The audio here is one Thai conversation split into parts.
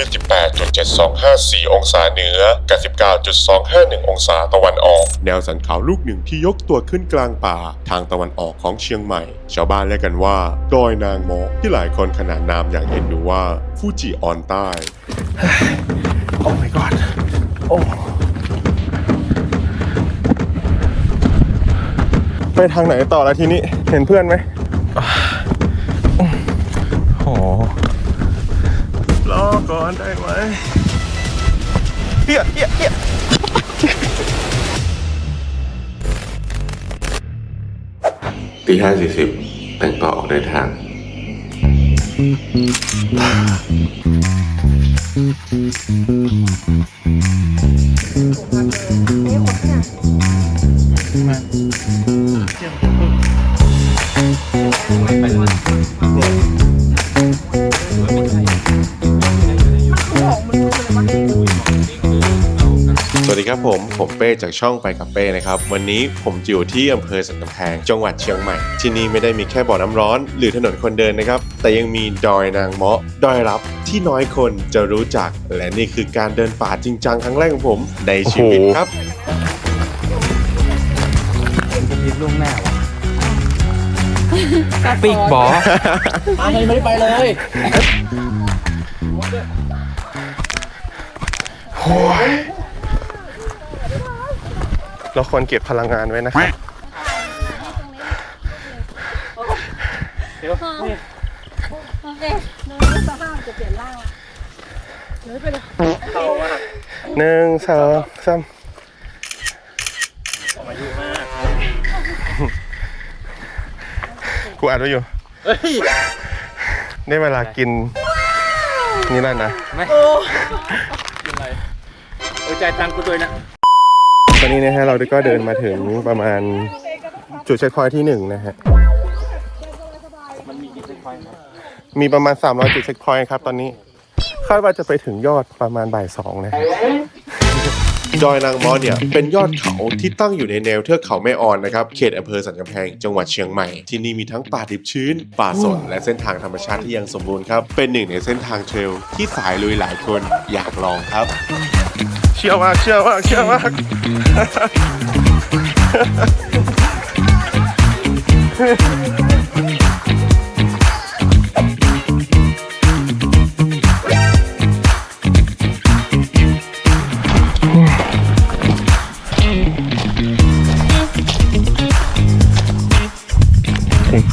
ที่ 18.7254 องศาเหนือกับ19.251 องศาตะวันออก แนวสันเขาลูกหนึ่งที่ยกตัวขึ้นกลางป่า ทางตะวันออกของเชียงใหม่ ชาวบ้านเรียกกันว่า ดอยนางมอกที่หลายคนขนานนามอย่างเห็นดูว่าฟูจิออนใต้โอ้ my god โอ้ไปทางไหนต่อแล้วทีนี้ เห็นเพื่อนไหมอ่าโอ้รอ ก่อนได้ไหมเฮียเฮียเฮียตีห้าสี่สิบแต่งต่อออกเดินทางส ผมผมเป้จากช่องไปกับเป้นะครับ วันนี้ผมอยู่ที่อำเภอสันกำแพง จังหวัดเชียงใหม่ ที่นี่ไม่ได้มีแค่บ่อน้ำร้อน หรือถนนคนเดินนะครับ แต่ยังมีดอยนางเมาะดอยรับที่น้อยคนจะรู้จัก และนี่คือการเดินป่าจริงจังครั้งแรกของผมในชีวิตครับปีกบอไม่ไม่ได้ไปเลย เราควรเก็บพลังงานไว้นะครับโอเคดูสภาพจะเปลี่ยนร่างละเฮ้ยไปเลยหนึ่งสองสามกูอ่านไว้อยู่ เฮ้ยได้เวลากิน นี่แล้วนะไม่กินอะไรเออจ่ายตังค์กูด้วยนะ ตอนนี้นะฮะเราก็เดินมาถึงประมาณจุดเช็คพอยที่หนึ่งนะฮะมันมีกี่เซ็กพอยต์ครับมีประมาณ 300 จุดเช็คพอยต์ครับตอนนี้ คาดว่าจะไปถึงยอดประมาณบ่ายสองนะฮะดอยนางมอเนี่ยเป็นยอดเขาที่ตั้งอยู่ในแนวเทือกเขาแม่ออนนะครับเขตอำเภอสันกำแพงจังหวัดเชียงใหม่ ที่นี่มีทั้งป่าดิบชื้น ป่าสนและเส้นทางธรรมชาติที่ยังสมบูรณ์ครับ เป็นหนึ่งในเส้นทางเทรลที่สายลุยหลายคนอยากลองครับ เชื่อมากเชื่อมากเชื่อมาก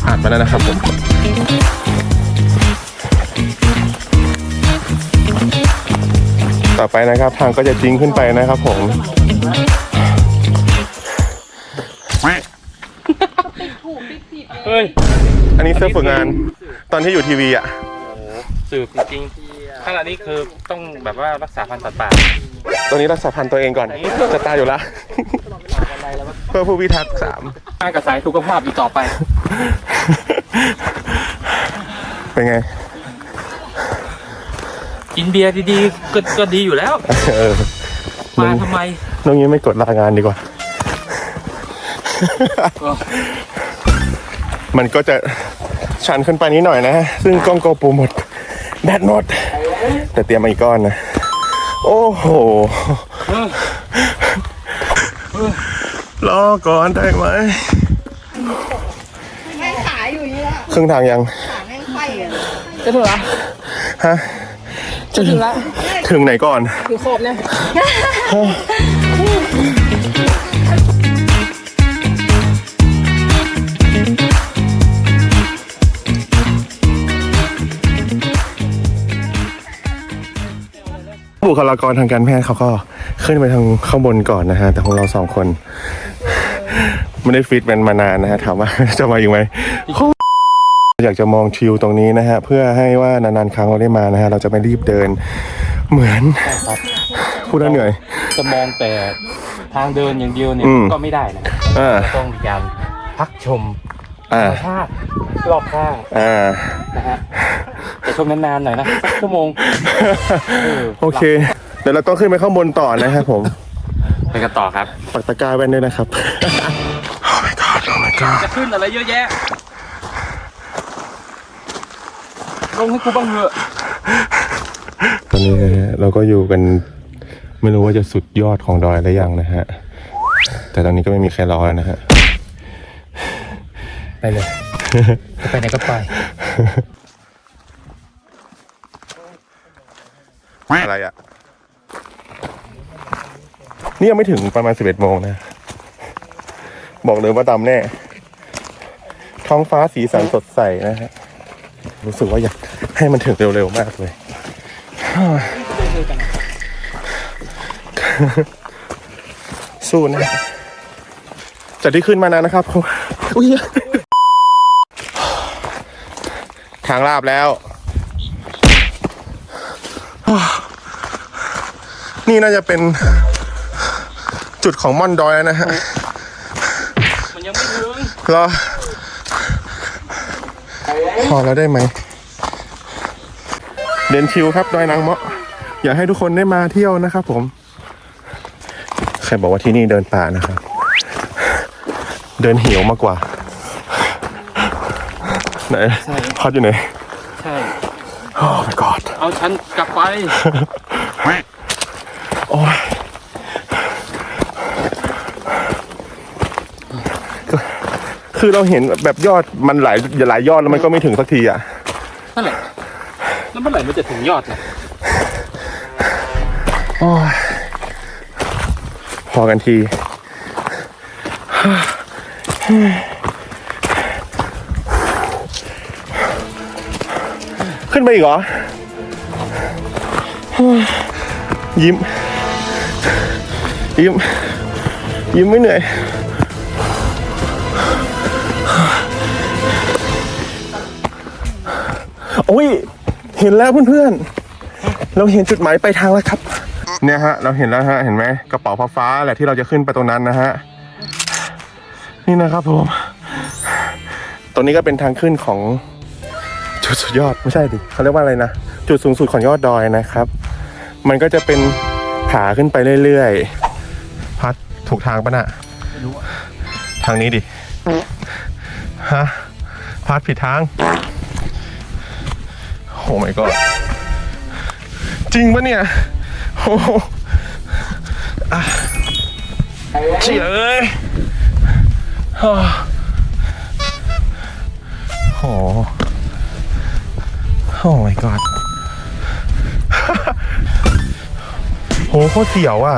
ผ่านมาแล้วนะครับ ต่อไปนะครับ ทางก็จะจริงขึ้นไปนะครับผมเฮ้ย อันนี้เสื้อฝึกงาน ตอนที่อยู่ทีวีอะโอ้โหสืบจริงๆขนาดนี้คือต้องแบบว่ารักษาพันธุ์สัตว์ป่าตอนนี้รักษาพันธุ์ตัวเองก่อนจะตายอยู่ละเพื่อผู้พิทักษ์สามห้างกระสายสุขภาพอีกต่อไป เป็นไง กินเบียร์ดีๆก็ก็ดีอยู่แล้ว เออมาทำไมน้องยิ้มไม่กดลางานดีกว่า ก็มันก็จะชันขึ้นไปนิดหน่อยนะ ซึ่งกล้องโกปูหมด แบตหมด แต่เตรียมมาอีกก้อนนะ โอ้โหรอก่อนได้ไหม แม่งขายอยู่อย่างนี้ละครึ่งทางยัง ขาแม่งไข่อะจะถึงละฮะ จะถึงละถึงไหนก่อนอยู่ครบเนี่ยบุคลากรทางการแพทย์เขาก็ขึ้นไปทางข้างบนก่อนนะฮะ แต่ของเราสองคน ไม่ได้ฟิตมันมานานนะฮะ ถามว่าจะมาอยู่ไหม อยากจะมองทิวตรงนี้นะฮะ เพื่อให้ว่านานๆครั้งเราได้มานะฮะ เราจะไม่รีบเดินเหมือนครับพูดแล้วเหนื่อย จะมองแต่ทางเดินอย่างเดียวเนี่ยอืม ก็ไม่ได้นะอ่าต้องมีการพักชมธรอ่ารมชาติรอบข้างอ่า นะฮะแต่ชมนานๆหน่อยนะสักชั่วโมงเออโอเค เดี๋ยวเราต้องขึ้นไปข้างบนต่อนะครับผมไปกันต่อครับ ปักตะกร้าแว่นด้วยนะครับ oh my god oh my god จะขึ้นอะไรเยอะแยะ ลงให้กูบ้างเถอะตอนนี้นะฮะเราก็อยู่กันไม่รู้ว่าจะสุดยอดของดอยหรือยังนะฮะ แต่ตอนนี้ก็ไม่มีใครรอแล้วนะฮะ ไปเลยจะไปไหนก็ไป อะไรอะ นี่ยังไม่ถึงประมาณสิบเอ็ดโมงนะ บอกเลยว่าดำแน่ ท้องฟ้าสีสันสดใสนะฮะ รู้สึกว่าอยากให้มันถึงเร็วๆมากเลยสู้นะจากที่ขึ้นมานานนะครับผมอุ้ยทางลาบแล้ว นี่น่าจะเป็นจุดของม่อนดอยแล้วนะฮะ มันยังไม่ถึงเหรอ พอแล้วได้ไหม เดินชิวครับดอยนางเมาะ อยากให้ทุกคนได้มาเที่ยวนะครับผม ใครบอกว่าที่นี่เดินป่านะครับ เดินเหี่ยวมากกว่า ไหนพัดอยู่ไหน ใช่ โอ้ my god เอาฉันกลับไป โอ้ยคือ คือเราเห็นแบบยอดมันหลายหลายยอดแล้วมันก็ไม่ถึงสักทีอะนั่นแหละแล้วเมื่อไหร่มันจะถึงยอดล่ะโอ้ยพอกันที ขึ้นไปอีกเหรอ ยิ้ม ยิ้ม ยิ้มไม่เหนื่อย โอ้ย เห็นแล้วเพื่อนๆ เราเห็นจุดหมายปลายทางแล้วครับ เนี่ยฮะ เราเห็นแล้วฮะ เห็นไหมกระเป๋าฟ้าแหละที่เราจะขึ้นไปตรงนั้นนะฮะ นี่นะครับผม ตรงนี้ก็เป็นทางขึ้นของจุดสุดยอดไม่ใช่ดิเขาเรียกว่าอะไรนะ จุดสูงสุดของยอดดอยนะครับ มันก็จะเป็นผาขึ้นไปเรื่อยๆ พัดถูกทางปะน่ะทางนี้ดิ ฮะ พัดผิดทาง โอ้ my god จริงปะเนี่ยโอ้โหอะเฉียเอ้ยฮ่าโอ้โหโอ้ my god โหโคตรเสียวอะ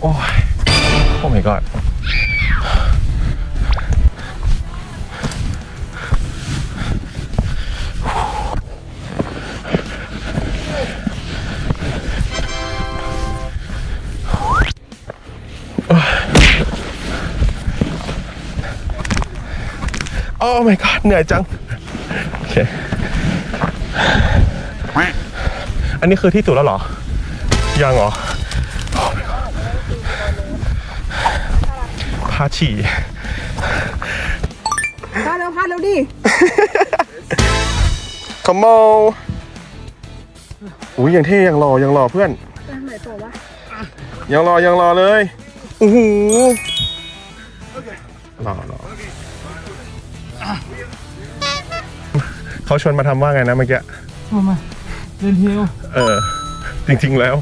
โอ้ย โอ้ my god อ้ my god เหนื่อยจัง โอเค อันนี้คือที่สุดแล้วเหรอ ยังเหรอโอ้ my god พาฉี่พาเร็วพาเร็วดิขโมยอุ้ยยังเท่ยังรอยังรอเพื่อนไปทางไหนต่อวะยังรอยังรอเลยโอ้โหรอรอ เขาชวนมาทำว่าไงนะเมื่อกี้มามาเดินเที่ยวเออ จริงๆแล้ว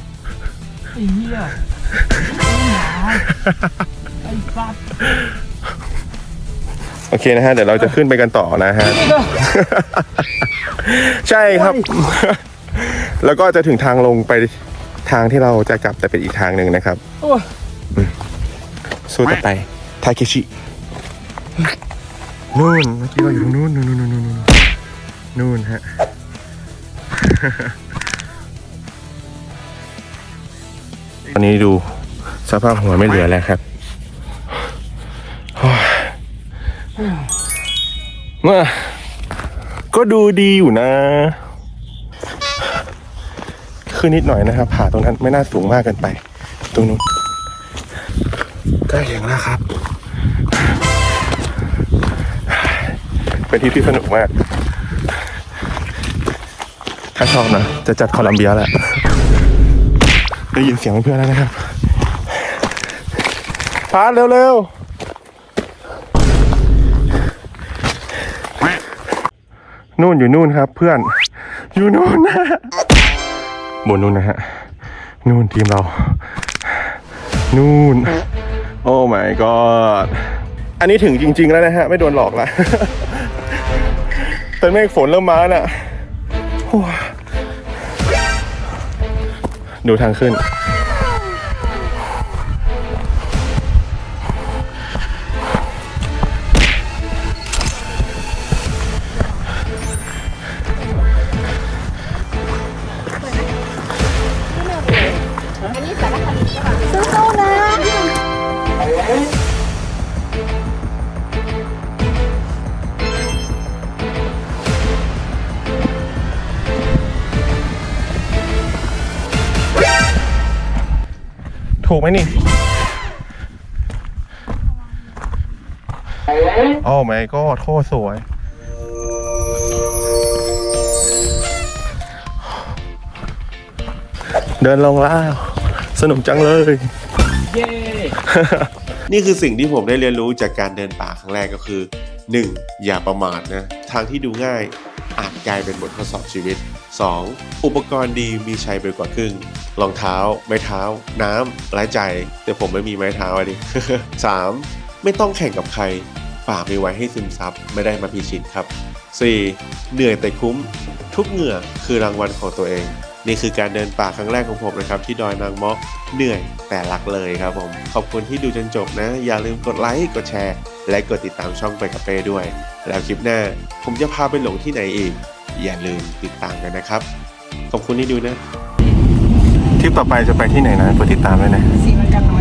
ไอ้เหี้ยไอ้สัตว์โอเคนะฮะ เดี๋ยวเราจะขึ้นไปกันต่อนะฮะใช่ครับ แล้วก็จะถึงทางลงไปทางที่เราจะกลับแต่เป็นอีกทางหนึ่งนะครับ โอ้ยสู้ต่อไป ทาเคชิ นู่น เมื่อกี้เราอยู่ตรงนู้นนู่นนู่นนู่นนู่น นู่นฮะ ตอนนี้ดูสภาพหัวไม่เหลือแล้วครับโอ้ยเมื่อก็ดูดีอยู่นะ ขึ้นนิดหน่อยนะครับ ผาตรงนั้นไม่น่าสูงมากเกินไป ตรงนู้นใกล้ถึงแล้วครับ เป็นทริปที่สนุกมาก ถ้าชอบนะ จะจัดโคลัมเบียแหละ ได้ยินเสียงเพื่อนแล้วนะครับพาร์ทเร็วๆนู่นอยู่นู่นครับ เพื่อน อยู่นู่นนะบนนู่นนะฮะ นู่นทีมเรา นู่น โอ้ my god อันนี้ถึงจริง ๆ แล้วนะฮะ ไม่โดนหลอกละแต่เมฆฝนเริ่มมาแล้วน่ะ ดูทางขึ้น ถูกไหมนี่โอ้ my god โคตรสวย เดินลงแล้ว สนุกจังเลย เย้ นี่คือสิ่งที่ผมได้เรียนรู้จากการเดินป่าครั้งแรกก็คือ 1. อย่าประมาทนะ ทางที่ดูง่ายอาจกลายเป็นบททดสอบชีวิต 2. อุปกรณ์ดีมีใช้ไปกว่าครึ่งรองเท้า ไม้เท้า น้ำและใจ แต่ผมไม่มีไม้เท้าอะดิ 3. ไม่ต้องแข่งกับใคร ป่ามีไว้ให้ซึมซับไม่ได้มาพิชิตครับ 4. เหนื่อยแต่คุ้ม ทุกเหงื่อคือรางวัลของตัวเอง นี่คือการเดินป่าครั้งแรกของผมนะครับ ที่ดอยนางมาะเหนื่อยแต่รักเลยครับผม ขอบคุณที่ดูจนจบนะ อย่าลืมกดไลค์กดแชร์ และกดติดตามช่องไปกับเป้ด้วย แล้วคลิปหน้า ผมจะพาไปหลงที่ไหนอีก อย่าลืมติดตามกันนะครับ ขอบคุณที่ดูนะทริปต่อไปจะไปที่ไหนนะกดติดตามด้วยนะ สีมันกันน้อย